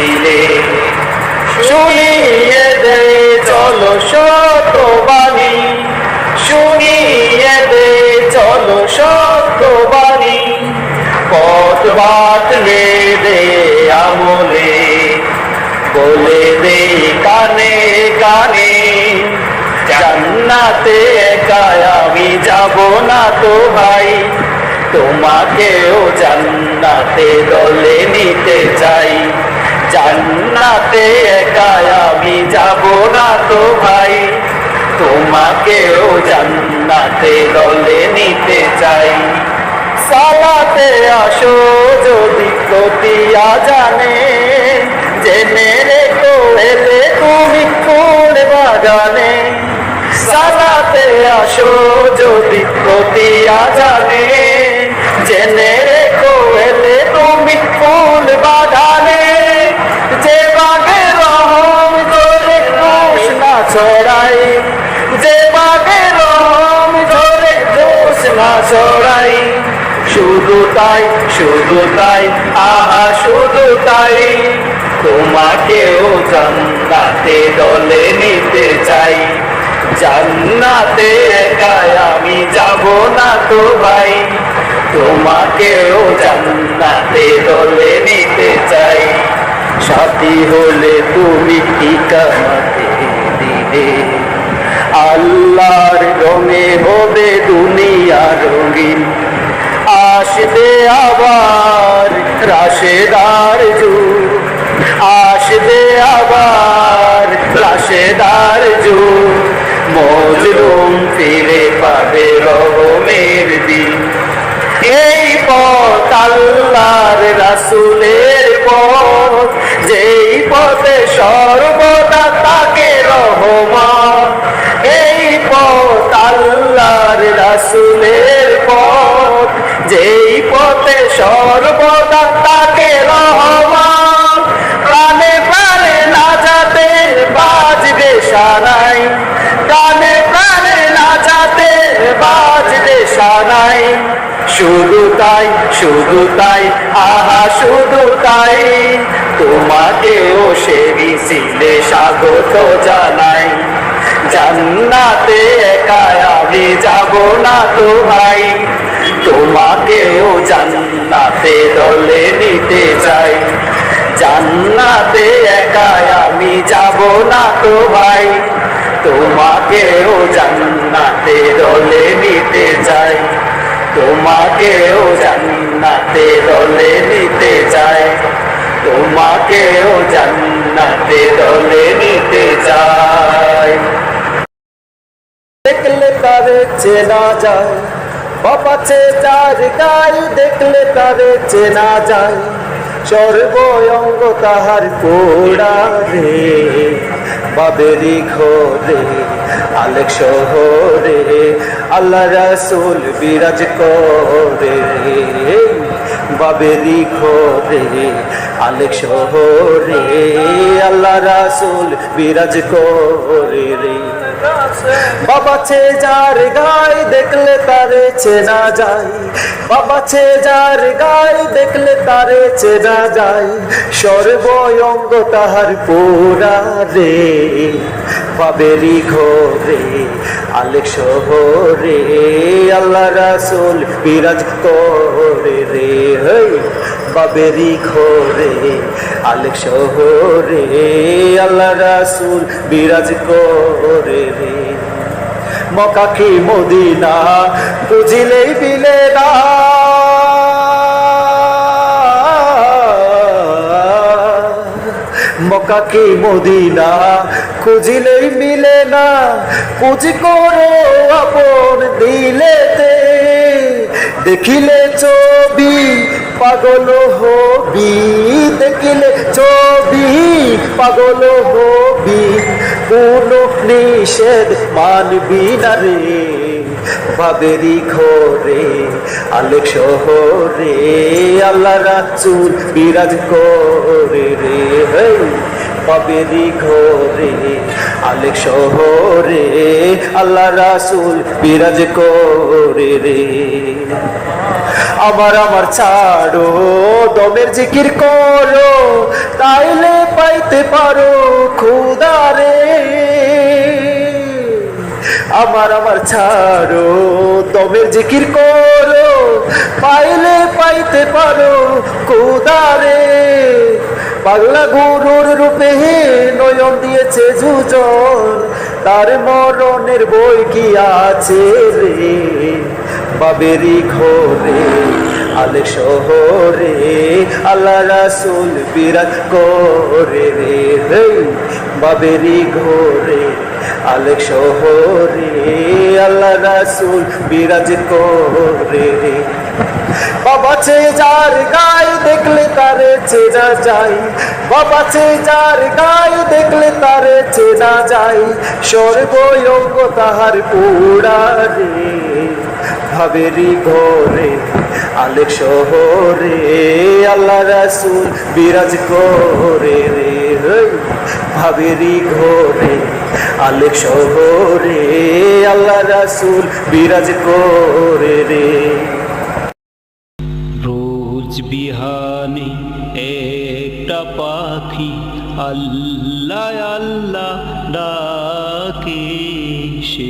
মিছিলে শুনিয়ে দে চলো সত্যবাণী শুনিয়ে দে চলো সত্যবাণী পথ বাতলে দে আমলে। বলে দে কানে কানে, জান্নাতে একা আমি যাব না তো ভাই। তোমাকেও জান্নাতে দলে নিতে চাই। জান্নাতে একা আমি যাব না তো ভাই। তোমাকেও জান্নাতে দলে নিতে চাই। সালাতে আসো যদি কতিয়া জানে, জেনে রেখো এলে তুমি কোন বাগানে। সালাতে আসো যদি কতিয়া জানে জেনে ছড়াই যে বাগে ধরে কৃষ্ণা ছড়াই শুধু তাই শুধু তাই, আহা, শুধু তাই। তোমাকেও জান্নাতে দলে নিতে চাই। জান্নাতে একাই আমি যাব না তো ভাই। তোমাকেও জান্নাতে দলে নিতে চাই। সাথী হলে তুমি ঠিকানাতে দিলে আল্লাহর রঙে হবে দুনিয়া রঙিন। আসবে আবার রাশেদার যুগ। আসবে আবার রাশেদার যুগ। মজলুম ফিরে পাবে রহমের দিন। এই পথ আল্লাহর রাসুলের পথ। যেই পথে সর্বদা রাসুলের পথ, যেই পথে সর্বদা তাকে রহমান। প্রাণে প্রাণে না যাতে বাজবে সারাই। প্রাণে প্রাণে না যাতে বাজবে সারাই। শুধু তাই শুধু তাই, আহা, শুধু তাই। তোমাকেও সে মিছিলে স্বাগত জানাই। যাব না তো ভাই তোমাকেও জান্নাতে দলে নিতে চাই। জান্নাতে একা আমি যাব না তো ভাই তোমাকেও জান্নাতে দলে নিতে চাই। তোমাকেও জান্নাতে দলে নিতে চাই। তোমাকেও জান্নাতে দলে নিতে চাই। দেখলে তারে চেনা যায়। বাপাচে যার গাই দেখলে তারে চেনা যায়। সর্বঙ্গ তাহার পোড়া রে, বাবেরি ঘরে আলেক শহরে আল্লাহ রাসুল বিরাজ করে। বাবেরি ঘরে আলেক শহরে, আল্লাহ রাসুল বিরাজ করে রে। বাবা ছে যার গায় দেখলে তারে চেনা যায়। বাবা ছে যার গায় দেখলে তারে চেনা যায়। সর্বঙ্গ তাহার পোড়া রে বাবেরি ঘরে আলেক শহরে, আল্লাহ রাসুল বিরাজ করে রে। হই বাবেরি ঘরে আলেক শহরে আল্লাহ রাসুল বিরাজ করে রে। মকাকি মদিনা, বুঝিলেই বিলে না। মকাকি মদিনা, খুঁজিলেই মিলে না। পুঁজি করো আপন দিলেতে দেখিলে ছবি পাগল হবি দেখিলে ছবি। পাগল হবি কোন নিষেধ মানবি না রে। বাবেরি ঘরে, আলেক শহরে, আল্লাহ রাচুল বিরাজ করে রে। বাবেরি ঘরে, আলেক শহরে, আল্লাহ রাসুল বিরাজ করে রে। আমার আমার ছাড়ো, দমের জিকির করো, তাইলে পাইতে পারো খুদারে আমার আমার ছাড়ো, দমের জিকির করো, পাইলে পাইতে পারো কুদারে বাংলা গুরুর রূপে নয়ন দিয়েছে যুজন তার মরণের বই কি আছে রে? বাবেরি ঘরে আলে শহরে, আল্লাহ রাসুল বিরাজ করে রে। বাবেরি ঘরে আলেক শহরে, আল্লাহ রাসুল বিরাজ করে রে। বাবা চে যার গায়ে দেখলে তারে চেনা যায়। বাবা চে যার গায়ে দেখলে তারে চেনা যায়। স্বর্গ অঙ্গ তাহার পুরা রে ভাবেরি ঘরে, আলেক শহরে, আল্লাহ রাসুল বিরাজ করে রে। ভাবেরি ঘরে, আলেক শহরে, আল্লাহ রাসুল বিরাজ করে রে। রোজ বিহানে একটা পাখি আল্লাহ আল্লাহ ডাকে সেই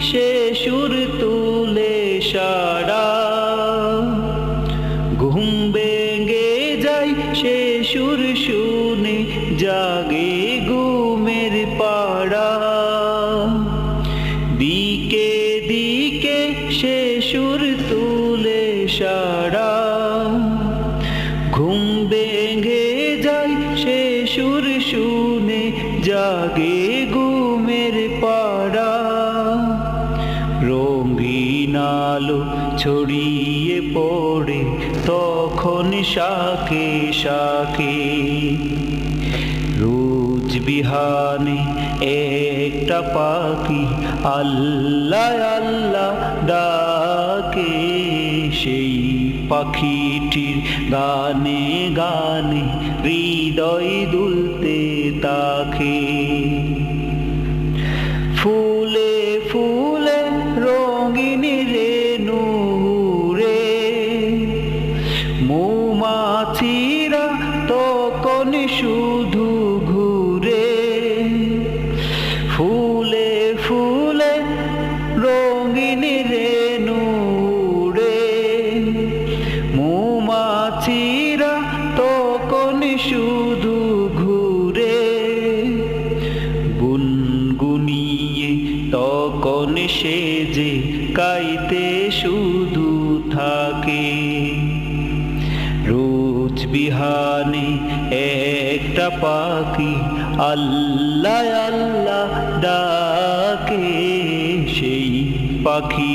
সে সুর তুলে সারা। ঘুম বেগে যাই সে সুর শুনে, জাগে ঘুমের পাড়া। দিকে দিকে সে সুর তুলে সারা। ছড়িয়ে পড়ে, তখন শাকে শাকে। রোজ বিহানে একটা পাখি আল্লাহ আল্লাহ ডাকে। সেই পাখিটির গানে গানে হৃদয় দুলতে তাকে। শুধু ঘুরে ফুলে ফুলে রঙিন রেণু রে মৌমাছিরা তখন শুধু ঘুরে। গুনগুনিয়ে তখন সে একটা পাখি আল্লাহ আল্লাহ ডাকে সেই পাখি।